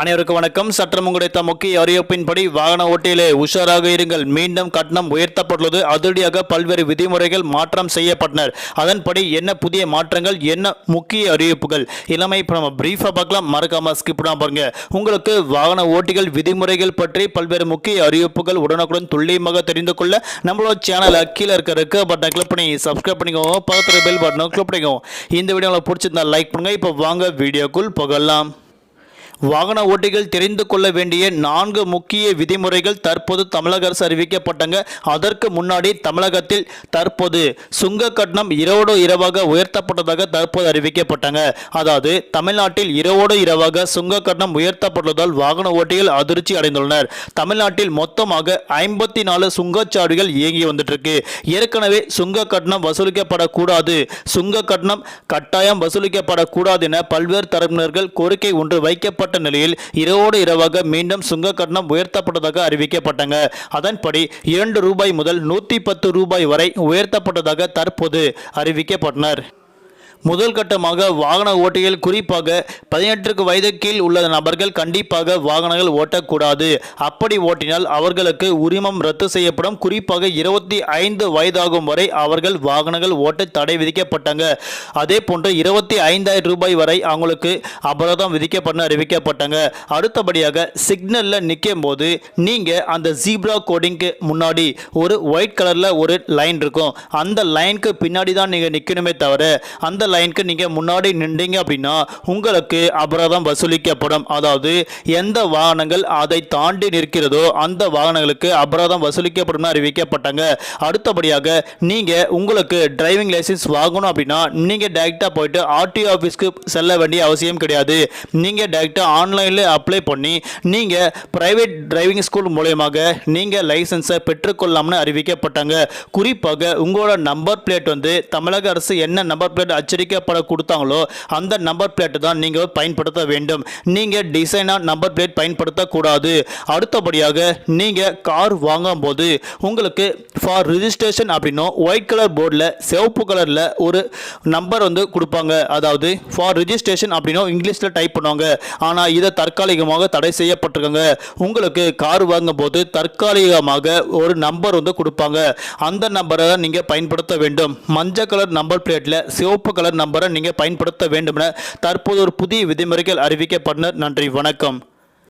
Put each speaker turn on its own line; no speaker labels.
அனைவருக்கும் வணக்கம். சற்றம் கிடைத்த முக்கிய அறிவிப்பின்படி வாகன ஓட்டியிலே உஷாராக இருங்கள். மீண்டும் கட்டணம் உயர்த்தப்பட்டுள்ளது. அதிரடியாக பல்வேறு விதிமுறைகள் மாற்றம் செய்யப்பட்டனர். அதன்படி என்ன புதிய மாற்றங்கள் என்ன முக்கிய அறிவிப்புகள்? எல்லாமே இப்போ நம்ம பிரீஃபாக பார்க்கலாம். மறக்காம ஸ்கிப் பண்ணாம பாருங்க. உங்களுக்கு வாகன ஓட்டிகள் விதிமுறைகள் பற்றி பல்வேறு முக்கிய அறிவிப்புகள் உடனுக்குடன் துல்லியமாக தெரிந்து கொள்ள நம்மளோட சேனல் கீழே இருக்க இருக்க பட்டனை கிளிக் பண்ணி சப்ஸ்கிரைப் பண்ணிக்கோங்க. பக்கத்தில் பெல் பட்டனை கிளிக் பண்ணிக்கோங்க. இந்த வீடியோ உங்களுக்கு பிடிச்சிருந்தா லைக் பண்ணுங்க. இப்போ வாங்க வீடியோக்குள் போகலாம். வாகன ஓட்டிகள் தெரிந்து கொள்ள வேண்டிய நான்கு முக்கிய விதிமுறைகள் தற்போது தமிழக அரசு அறிவிக்கப்பட்டங்க. அதற்கு முன்னாடி தமிழகத்தில் தற்போது சுங்க கட்டணம் இரவோடு இரவாக உயர்த்தப்பட்டதாக தற்போது அறிவிக்கப்பட்டாங்க. அதாவது தமிழ்நாட்டில் இரவோடு இரவாக சுங்க கட்டணம் உயர்த்தப்பட்டதால் வாகன ஓட்டிகள் அதிர்ச்சி அடைந்துள்ளனர். தமிழ்நாட்டில் மொத்தமாக ஐம்பத்தி நாலு சுங்கச்சாவடிகள் இயங்கி வந்துட்டு இருக்கு ஏற்கனவே சுங்க கட்டணம் வசூலிக்கப்படக்கூடாது. சுங்க கட்டணம் கட்டாயம் வசூலிக்கப்படக்கூடாது என பல்வேறு தரப்பினர்கள் கோரிக்கை ஒன்று வைக்கப்பட்ட நிலையில் இரவோடு இரவாக மீண்டும் சுங்க கட்டணம் உயர்த்தப்பட்டதாக அறிவிக்கப்பட்டங்க. அதன்படி இரண்டு ரூபாய் முதல் நூற்றி பத்து ரூபாய் வரை உயர்த்தப்பட்டதாக தற்போது அறிவிக்கப்பட்டனர். முதல் கட்டமாக வாகன ஓட்டிகள் குறிப்பாக பதினெட்டுக்கு வயது கீழ் உள்ள நபர்கள் கண்டிப்பாக வாகனங்கள் ஓட்டக்கூடாது. அப்படி ஓட்டினால் அவர்களுக்கு உரிமம் ரத்து செய்யப்படும். குறிப்பாக இருபத்தி ஐந்து வயதாகும் வரை அவர்கள் வாகனங்கள் ஓட்ட தடை விதிக்கப்பட்டாங்க. அதே போன்று இருபத்தி ஐந்தாயிரம் ரூபாய் வரை அவங்களுக்கு அபராதம் விதிக்கப்படும் அறிவிக்கப்பட்டாங்க. அடுத்தபடியாக சிக்னலில் நிற்கும் போது நீங்கள் அந்த ஜீப்ரா கோடிங்க்கு முன்னாடி ஒரு ஒயிட் கலரில் ஒரு லைன் இருக்கும். அந்த லைனுக்கு பின்னாடி தான் நீங்கள் நிற்கணுமே தவிர அந்த லைனுக்கு நீங்கள் முன்னாடி நின்றீங்க அப்படின்னா உங்களுக்கு அபராதம் வசூலிக்கப்படும். அதாவது எந்த வாகனங்கள் அதை தாண்டி நிற்கிறதோ அந்த வாகனங்களுக்கு அபராதம் வசூலிக்கப்படும் அறிவிக்கப்பட்டாங்க. அடுத்தபடியாக நீங்கள் உங்களுக்கு டிரைவிங் லைசன்ஸ் வாங்கணும் அப்படின்னா நீங்கள் டைரெக்டாக போயிட்டு ஆர்டிஓ ஆஃபீஸ்க்கு செல்ல வேண்டிய அவசியம் கிடையாது. நீங்கள் டைரெக்டாக ஆன்லைனில் அப்ளை பண்ணி நீங்கள் ப்ரைவேட் டிரைவிங் ஸ்கூல் மூலயமாக நீங்கள் லைசன்ஸை பெற்றுக்கொள்ளலாம்னு அறிவிக்கப்பட்டாங்க. குறிப்பாக உங்களோட நம்பர் பிளேட் வந்து தமிழக அரசு என்ன நம்பர் பிளேட் அச்சு அச்சடிக்கப்பட கொடுத்தாங்களோ அந்த நம்பர் பிளேட்டை தான் நீங்கள் பயன்படுத்த வேண்டும். நீங்கள் டிசைனாக நம்பர் பிளேட் பயன்படுத்தக்கூடாது. அடுத்தபடியாக நீங்கள் கார் வாங்கும்போது உங்களுக்கு ஃபார் ரிஜிஸ்ட்ரேஷன் அப்படின்னும் ஒயிட் கலர் போர்டில் சிவப்பு கலரில் ஒரு நம்பர் வந்து கொடுப்பாங்க. அதாவது ஃபார் ரிஜிஸ்ட்ரேஷன் அப்படின்னும் இங்கிலீஷில் டைப் பண்ணுவாங்க. ஆனால் இதை தற்காலிகமாக தடை செய்யப்பட்டிருக்காங்க. உங்களுக்கு கார் வாங்கும்போது தற்காலிகமாக ஒரு நம்பர் வந்து கொடுப்பாங்க. அந்த நம்பரை தான் நீங்கள் பயன்படுத்த வேண்டும். மஞ்சள் கலர் நம்பர் பிளேட்டில் சிவப்பு கலர் நம்பரை நீங்கள் பயன்படுத்த வேண்டும் என தற்போது ஒரு புதிய விதிமுறைகள் அறிவிக்கப்பட்டனர். நன்றி வணக்கம்.